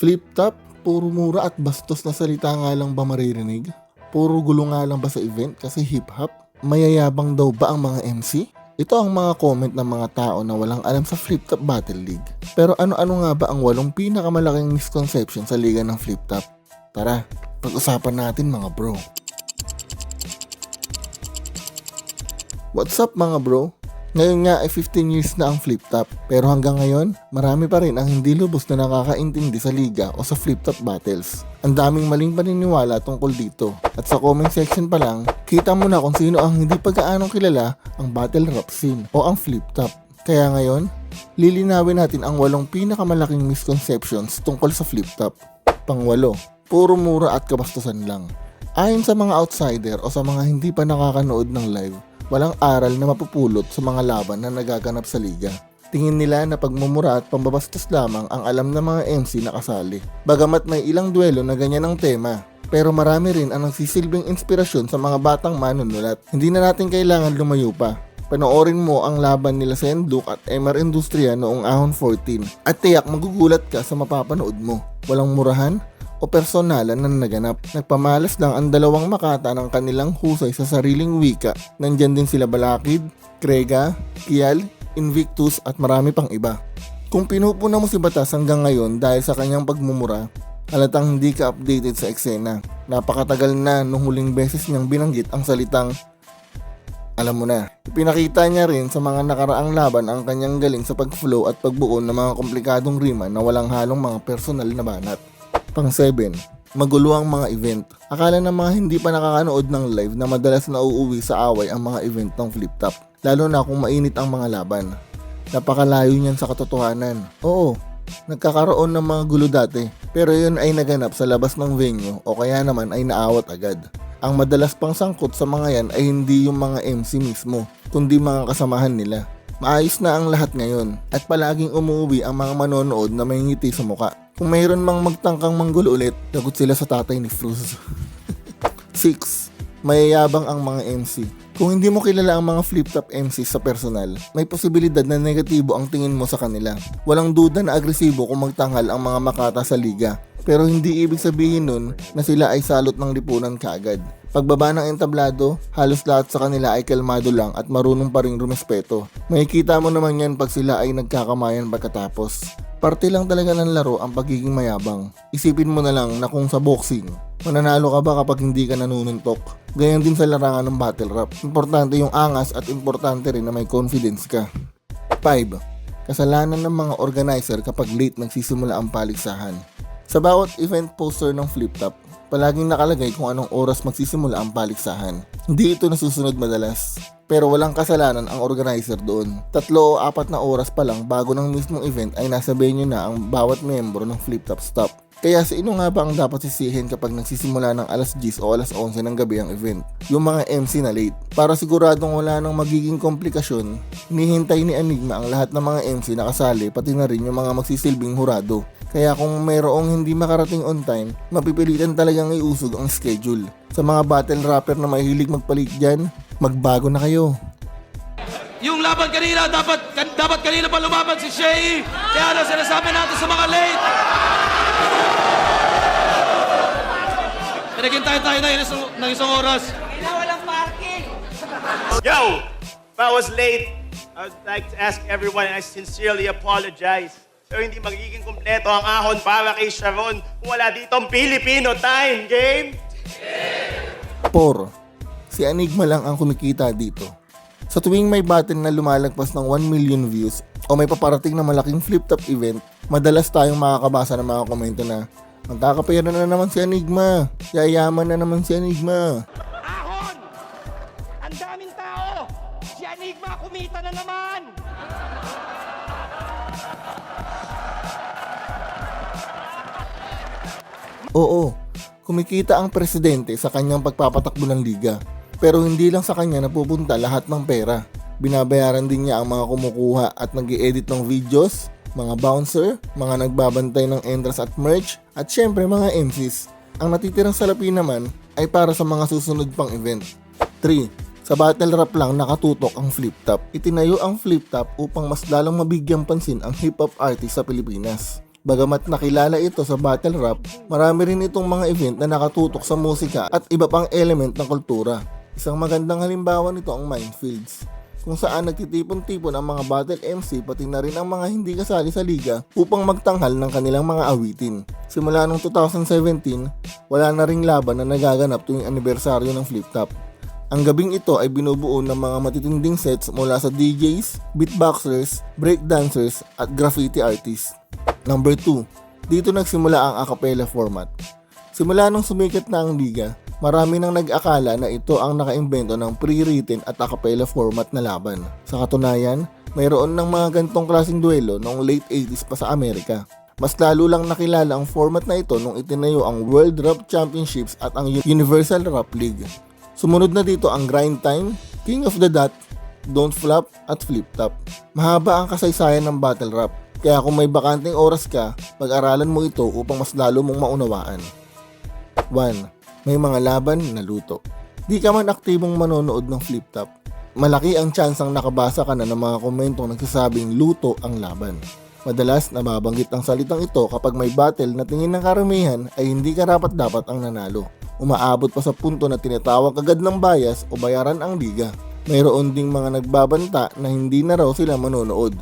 Flip top, puro mura at bastos na salita nga lang ba maririnig? Puro gulo nga lang ba sa event kasi hip-hop? Mayayabang daw ba ang mga MC? Ito ang mga comment ng mga tao na walang alam sa Flip Top Battle League. Pero ano-ano nga ba ang walong pinakamalaking misconception sa liga ng Flip Top? Tara, pag-usapan natin mga bro. What's up mga bro? Ngayon nga ay 15 years na ang flip top pero hanggang ngayon marami pa rin ang hindi lubos na nakakaintindi sa liga o sa flip top battles. Ang daming maling paniniwala tungkol dito at sa comment section pa lang kita mo na kung sino ang hindi pagkaanong kilala ang battle rap scene o ang flip top. Kaya ngayon, lilinawin natin ang walong pinakamalaking misconceptions tungkol sa flip top. Pangwalo, puro mura at kabastusan lang. Ayon sa mga outsider o sa mga hindi pa nakakanood ng live, walang aral na mapupulot sa mga laban na nagaganap sa liga. Tingin nila na pagmumura at pambabastos lamang ang alam ng mga MC na kasali. Bagamat may ilang duelo na ganyan ang tema, pero marami rin ang nagsisilbing inspirasyon sa mga batang manunulat. Hindi na natin kailangan lumayo pa. Panoorin mo ang laban nila Senduk at MR Industria noong ahon 14 at tiyak magugulat ka sa mapapanood mo. Walang murahan, o personalan na naganap. Nagpamalas lang ang dalawang makata ng kanilang husay sa sariling wika. Nandyan din sila Balakid, Krega, Kial, Invictus at marami pang iba. Kung pinupuna mo si Batas hanggang ngayon dahil sa kanyang pagmumura, halatang hindi ka updated sa eksena. Napakatagal na nung huling beses niyang binanggit ang salitang alam mo na. Pinakita niya rin sa mga nakaraang laban ang kanyang galing sa pag-flow at pagbuo ng mga komplikadong rima na walang halong mga personal na banat. Pang 7, magulo ang mga event. Akala ng mga hindi pa nakakanood ng live na madalas na uuwi sa away ang mga event ng flip top. Lalo na kung mainit ang mga laban. Napakalayo niyan sa katotohanan. Oo, nagkakaroon ng mga gulo dati. Pero yun ay naganap sa labas ng venue o kaya naman ay naawat agad. Ang madalas pang sangkot sa mga yan ay hindi yung mga MC mismo, kundi mga kasamahan nila. Maayos na ang lahat ngayon at palaging umuwi ang mga manonood na may ngiti sa muka. Kung mayroon mang magtangkang manggulo ulit, lagot sila sa tatay ni Fruz. 6. Mayayabang ang mga MC. Kung hindi mo kilala ang mga flip-top MC sa personal, may posibilidad na negatibo ang tingin mo sa kanila. Walang duda na agresibo kung magtanghal ang mga makata sa liga. Pero hindi ibig sabihin nun na sila ay salot ng lipunan kaagad. Pagbaba ng entablado, halos lahat sa kanila ay kalmado lang at marunong pa rin rumespeto. Makikita mo naman yan pag sila ay nagkakamayan pagkatapos. Parte lang talaga ng laro ang pagiging mayabang. Isipin mo na lang na kung sa boxing, mananalo ka ba kapag hindi ka nanununtok? Ganyan din sa larangan ng battle rap. Importante yung angas at importante rin na may confidence ka. 5. Kasalanan ng mga organizer kapag late nagsisimula ang paligsahan. Sa bawat event poster ng flip top, palaging nakalagay kung anong oras magsisimula ang paligsahan. Hindi ito nasusunod madalas. Pero walang kasalanan ang organizer doon. Tatlo o apat na oras pa lang bago ng mismong event ay nasa venue na ang bawat membro ng flip top stop. Kaya sa ino nga ba ang dapat sisihin kapag nagsisimula ng alas 10 o alas 11 ng gabi ang event? Yung mga MC na late. Para siguradong wala nang magiging komplikasyon, hinihintay ni Enigma ang lahat ng mga MC na kasali pati na rin yung mga magsisilbing hurado. Kaya kung mayroong hindi makarating on time, mapipilitan talagang iusog ang schedule. Sa mga battle rapper na mahilig magpalit dyan, magbago na kayo. Yung laban kanina, dapat dapat kanina pa lumaban si Shay. Kaya na sinasabi natin sa mga late. Pinaghintay tayo na ng isang, ng isang oras. Yo, if I was late, I would like to ask everyone, and I sincerely apologize. Pero hindi magiging kumpleto ang ahon para kay Sharon kung wala ditong Filipino time game. 4. Si Enigma lang ang kumikita dito. Sa tuwing may battle na lumalagpas ng 1 million views o may paparating na malaking flip-top event, madalas tayong makakabasa ng mga komento na Magkakapera na naman si Enigma. Yayaman na naman si Enigma. Ahon! Ang daming tao! Si Enigma kumita na naman! Oo, kumikita ang presidente sa kanyang pagpapatakbo ng liga. Pero hindi lang sa kanya napupunta lahat ng pera. Binabayaran din niya ang mga kumukuha at nag edit ng videos, mga bouncer, mga nagbabantay ng entrance at merch, at syempre mga MCs. Ang natitirang salapi naman ay para sa mga susunod pang event. 3. Sa battle rap lang nakatutok ang flip top. Itinayo ang flip top upang mas lalong mabigyang pansin ang hip hop artist sa Pilipinas. Bagamat nakilala ito sa battle rap, marami rin itong mga event na nakatutok sa musika at iba pang element ng kultura. Isang magandang halimbawa nito ang Minefields, kung saan nagtitipon-tipon ang mga battle MC pati na rin ang mga hindi kasali sa liga upang magtanghal ng kanilang mga awitin. Simula noong 2017, wala na ring laban na nagaganap tuwing anibersaryo ng Flip Top. Ang gabing ito ay binubuo ng mga matitinding sets mula sa DJs, beatboxers, breakdancers at graffiti artists. Number 2. Dito nagsimula ang a cappella format. Simula nung sumikat na ang liga, marami nang nag-akala na ito ang nakaimbento ng pre-written at a cappella format na laban. Sa katunayan, mayroon ng mga gantong klaseng duelo noong late 80s pa sa Amerika. Mas lalo lang nakilala ang format na ito nung itinayo ang World Rap Championships at ang Universal Rap League. Sumunod na dito ang Grind Time, King of the Dot, Don't Flop at Flip Top. Mahaba ang kasaysayan ng battle rap, kaya kung may bakanting oras ka, pag-aralan mo ito upang mas lalo mong maunawaan. 1. May mga laban na luto. Di ka man aktibong manonood ng flip top, malaki ang tsansang nakabasa ka na ng mga komentong nagsasabing luto ang laban. Madalas nababanggit ang salitang ito kapag may battle na tingin ng karamihan ay hindi karapat dapat ang nanalo. Umaabot pa sa punto na tinatawag agad ng bias o bayaran ang liga. Mayroon ding mga nagbabanta na hindi na raw sila manonood.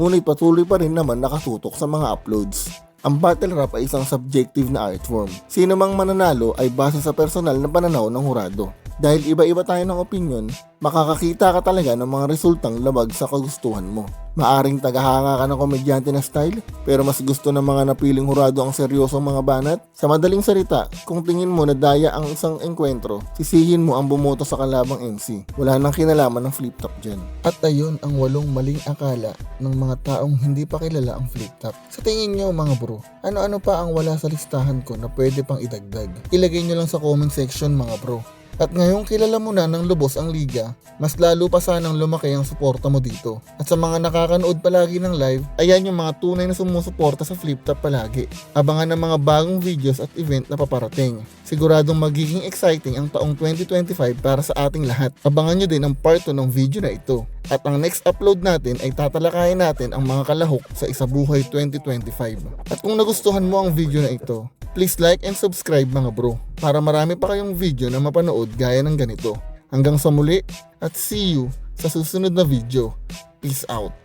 Ngunit patuloy pa rin naman nakatutok sa mga uploads. Ang battle rap ay isang subjective na art form. Sino mang mananalo ay base sa personal na pananaw ng hurado. Dahil iba-iba tayo ng opinion, makakakita ka talaga ng mga resultang labag sa kagustuhan mo. Maaring tagahanga ka ng komedyante na style, pero mas gusto ng mga napiling hurado ang seryosong mga banat. Sa madaling salita, kung tingin mo na daya ang isang engkwentro, sisihin mo ang bumoto sa kalabang MC. Wala nang kinalaman ng flip top dyan. At ayun ang walong maling akala ng mga taong hindi pa kilala ang flip top. Sa tingin nyo mga bro, ano-ano pa ang wala sa listahan ko na pwede pang idagdag? Ilagay nyo lang sa comment section mga bro. At ngayong kilala mo na ng lubos ang liga, mas lalo pa sanang lumaki ang suporta mo dito. At sa mga nakakanood palagi ng live, ayan yung mga tunay na sumusuporta sa flip palagi. Abangan ng mga bagong videos at event na paparating. Siguradong magiging exciting ang taong 2025 para sa ating lahat. Abangan nyo din ang part 2 ng video na ito. At ang next upload natin ay tatalakayin natin ang mga kalahok sa Isabuhay 2025. At kung nagustuhan mo ang video na ito, please like and subscribe mga bro para marami pa kayong video na mapanood gaya ng ganito. Hanggang sa muli at see you sa susunod na video. Peace out.